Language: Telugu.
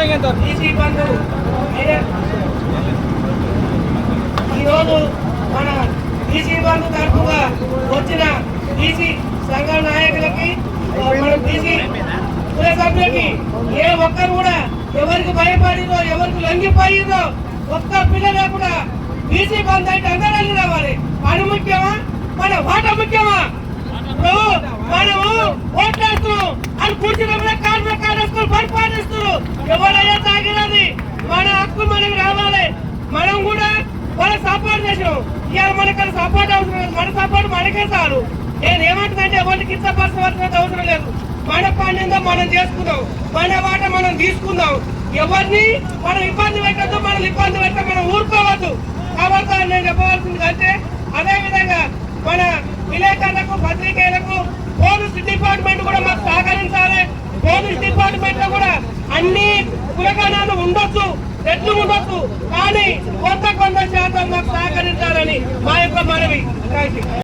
కొనసాగి ఎంత ఈరోజు మన బీసీ బంధు తరఫుగా వచ్చిన బీసీ సంఘ నాయకులకి మన బీసీ కుల సభ్యులకి ఏ ఒక్కరు కూడా ఎవరికి భయపడిందో ఎవరికి లొంగిపోయిందో ఒక్క పిల్లలు కూడా బీసీ బంధు అయితే అందరూ రావాలి పని ముఖ్యమా? మన వాట ముఖ్యమా? పరిపాలిస్తున్నారు. ఎవరైనా తాగినది మన హక్కు మనకు రావాలి. మనం కూడా వాళ్ళకి సపోర్ట్ చేసినాం. ఇవాళ మనకు సపోర్ట్ అవసరం లేదు. మన సపోర్ట్ మనకే చాలు. నేను ఏమంటుందంటే ఎవరికి ఇష్టపరచవలసిన అవసరం లేదు. మన పనిందో మనం చేసుకుందాం. మన వాట మనం తీసుకుందాం. ఎవరిని మనం ఇబ్బంది పెట్టద్దు మనం ఇబ్బంది పెట్ట మనం ఊరుకోవద్దు. కాబట్టి నేను చెప్పవలసింది అంటే అదే విధంగా మన కులగణాలు ఉండొచ్చు ఎట్లు ఉండొచ్చు కానీ కొంత కొంత శాతం మాకు సహకరించాలని మా యొక్క మనవి.